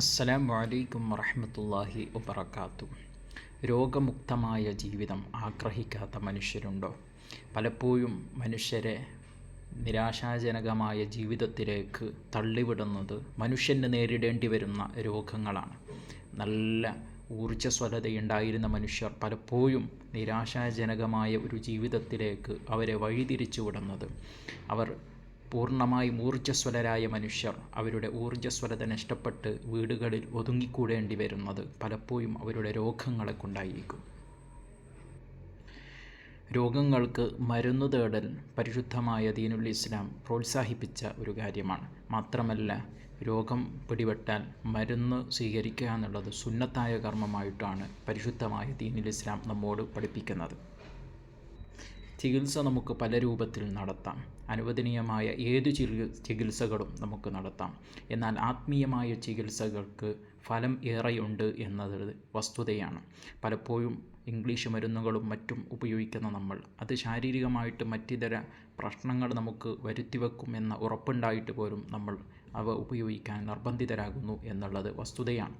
അസ്സലാം വലൈക്കും വറഹമത്തല്ലാഹി വബർക്കാത്തു രോഗമുക്തമായ ജീവിതം ആഗ്രഹിക്കാത്ത മനുഷ്യരുണ്ടോ? പലപ്പോഴും മനുഷ്യരെ നിരാശാജനകമായ ജീവിതത്തിലേക്ക് തള്ളിവിടുന്നത് മനുഷ്യന് നേരിടേണ്ടി വരുന്ന രോഗങ്ങളാണ്. നല്ല ഊർജസ്വലതയുണ്ടായിരുന്ന മനുഷ്യർ പലപ്പോഴും നിരാശാജനകമായ ഒരു ജീവിതത്തിലേക്ക് അവരെ വഴിതിരിച്ചു വിടുന്നത് അവർ പൂർണമായി ഊർജസ്വലരായ മനുഷ്യർ അവരുടെ ഊർജസ്വലത നഷ്ടപ്പെട്ട് വീടുകളിൽ ഒതുങ്ങിക്കൂടേണ്ടി വരുന്നത് പലപ്പോഴും അവരുടെ രോഗങ്ങളെ കൊണ്ടായിരിക്കും രോഗങ്ങൾക്ക് മരുന്ന് തേടൽ പരിശുദ്ധമായ ദീനുൽ ഇസ്ലാം പ്രോത്സാഹിപ്പിച്ച ഒരു കാര്യമാണ്. മാത്രമല്ല രോഗം പിടിപെട്ടാൽ മരുന്ന് സ്വീകരിക്കുക എന്നുള്ളത് സുന്നത്തായ കർമ്മമായിട്ടാണ് പരിശുദ്ധമായ ദീനുൽ ഇസ്ലാം നമ്മോട് പഠിപ്പിക്കുന്നത്. ചികിത്സ നമുക്ക് പല രൂപത്തിൽ നടത്താം. അനുവദനീയമായ ഏത് ചികിത്സകളും നമുക്ക് നടത്താം. എന്നാൽ ആത്മീയമായ ചികിത്സകൾക്ക് ഫലം ഏറെയുണ്ട് എന്നത് വസ്തുതയാണ്. പലപ്പോഴും ഇംഗ്ലീഷ് മരുന്നുകളും മറ്റും ഉപയോഗിക്കുന്ന നമ്മൾ അത് ശാരീരികമായിട്ട് മറ്റിതര പ്രശ്നങ്ങൾ നമുക്ക് വരുത്തിവെക്കുമെന്ന ഉറപ്പുണ്ടായിട്ട് പോലും നമ്മൾ അവ ഉപയോഗിക്കാൻ നിർബന്ധിതരാകുന്നു എന്നുള്ളത് വസ്തുതയാണ്.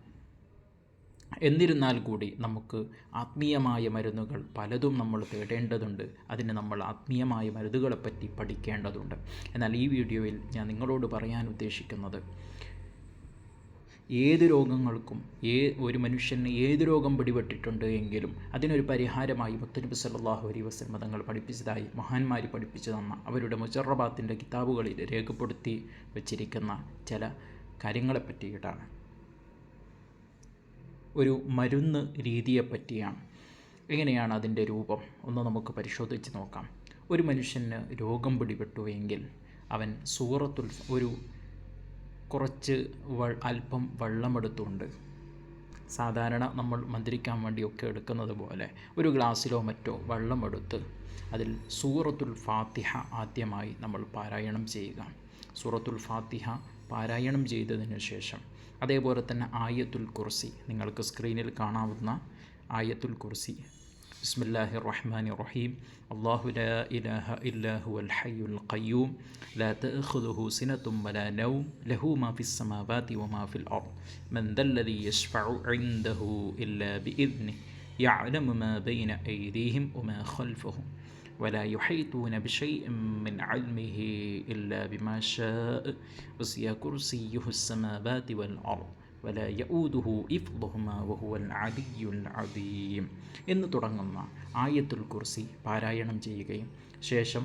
എന്നിരുന്നാൽ കൂടി നമുക്ക് ആത്മീയമായ മരുന്നുകൾ പലതും നമ്മൾ തേടേണ്ടതുണ്ട്. അതിന് നമ്മൾ ആത്മീയമായ മരുന്നുകളെപ്പറ്റി പഠിക്കേണ്ടതുണ്ട്. എന്നാൽ ഈ വീഡിയോയിൽ ഞാൻ നിങ്ങളോട് പറയാൻ ഉദ്ദേശിക്കുന്നത് ഏത് രോഗങ്ങൾക്കും ഏ ഒരു മനുഷ്യന് ഏത് രോഗം പിടിപെട്ടിട്ടുണ്ട് എങ്കിലും അതിനൊരു പരിഹാരമായി മുത്തനബി സല്ലാഹു അലൈ വസ്ലം മതങ്ങൾ പഠിപ്പിച്ചതായി മഹാന്മാർ പഠിപ്പിച്ചു തന്ന അവരുടെ മുജറബാത്തിന്റെ കിതാബുകളിൽ രേഖപ്പെടുത്തി വച്ചിരിക്കുന്ന ചില കാര്യങ്ങളെ പറ്റിയിട്ടാണ് ഒരു മരുന്ന് രീതിയെ പറ്റിയാണ്. എങ്ങനെയാണ് അതിന്റെ രൂപം? ഒന്ന് നമുക്ക് പരിശോധിച്ച് നോക്കാം. ഒരു മനുഷ്യന് രോഗം പിടിപെട്ടുവെങ്കിൽ അവൻ സൂറത്തുൽ ഒരു കുറച്ച് അല്പം വെള്ളമെടുത്തുകൊണ്ട് സാധാരണ നമ്മൾ മന്ത്രിക്കാൻ വേണ്ടിയൊക്കെ എടുക്കുന്നത് പോലെ ഒരു ഗ്ലാസ്സിലോ മറ്റോ വെള്ളമെടുത്ത് അതിൽ സൂറത്തുൽ ഫാത്തിഹ ആദ്യമായി നമ്മൾ പാരായണം ചെയ്യുക. സൂറത്തുൽ ഫാത്തിഹ പാരായണം ചെയ്തതിന് ശേഷം അതേപോലെ തന്നെ ആയത്തുൽ കുർസി നിങ്ങൾക്ക് സ്ക്രീനിൽ കാണാവുന്ന ആയത്തുൽ കുർസി. ബിസ്മില്ലാഹി റഹ്മാൻ റഹീം അള്ളാഹു ലാ ഇലാഹ ഇല്ലാഹു അൽ ഹയ്യുൽ ഖയ്യൂം. ലാ തഅഖുദുഹു സിനതും വലാ നൗം. ലഹു മാ ഫിസ് സമാവാതി വമാ ഫിൽ അർദ്. മൻ ദല്ലദി യശ്ഫഉ ഇൻദഹു ഇല്ലാ ബിഇദ്നി يعلم ما بين ഐദീഹിം وما خلفهم ولا يحيطون بشيء من علمه إلا بما شاء وسع كرسيه السماوات والأرض ولا يؤوده إفضهما وهو العلي العظيم എന്ന് തുടങ്ങുന്ന ആയത്തുൽ കുർസി പാരായണം ചെയ്യുകയും ശേഷം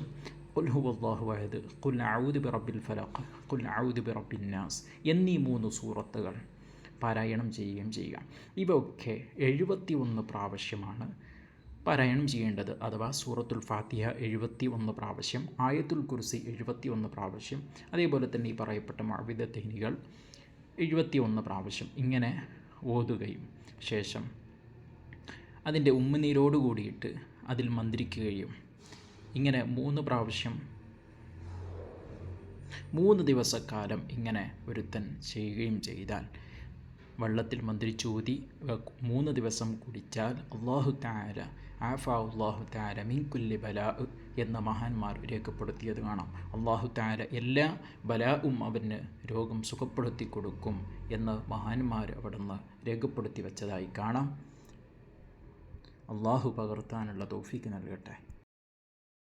കുൽ ഹുവല്ലാഹു അഹദ് കുൽ ഔദ് ബിറബിൽ ഫലഖ് കുൽ ഔദ് ബിറബിൻ നാസ് എന്നീ മൂന്ന് സൂറത്തുകൾ പാരായണം ചെയ്യുകയും ചെയ്യുക ഇവയൊക്കെ എഴുപത്തി ഒന്ന് പ്രാവശ്യമാണ് പാരായണം ചെയ്യേണ്ടത്. അഥവാ സൂറത്തുൽ ഫാത്തിഹ എഴുപത്തി ഒന്ന് പ്രാവശ്യം ആയത്തുൽ കുർസി എഴുപത്തി ഒന്ന് പ്രാവശ്യം അതേപോലെ തന്നെ ഈ പറയപ്പെട്ട മഴവിധ തെഹിനികൾ എഴുപത്തി ഒന്ന് പ്രാവശ്യം ഇങ്ങനെ ഓതുകയും ശേഷം അതിന്റെ ഉമ്മുനീരോട് കൂടിയിട്ട് അതിൽ മന്ത്രിക്കുകയും ഇങ്ങനെ മൂന്ന് പ്രാവശ്യം മൂന്ന് ദിവസക്കാലം ഇങ്ങനെ ഒരുത്തൻ ചെയ്യുകയും ചെയ്താൽ വെള്ളത്തിൽ മന്ത്രിച്ചൂതി മൂന്ന് ദിവസം കുടിച്ചാൽ അള്ളാഹു താര ആഫാ അള്ളാഹു താര മിൻകുല്ലി ബലാ എന്ന മഹാന്മാർ രേഖപ്പെടുത്തിയത് കാണാം. അള്ളാഹു താര എല്ലാ ബലാവും അവന് രോഗം സുഖപ്പെടുത്തി കൊടുക്കും എന്ന് മഹാന്മാർ അവിടെ നിന്ന് രേഖപ്പെടുത്തി വെച്ചതായി കാണാം. അള്ളാഹു പകർത്താനുള്ള തോഫിക്ക് നൽകട്ടെ.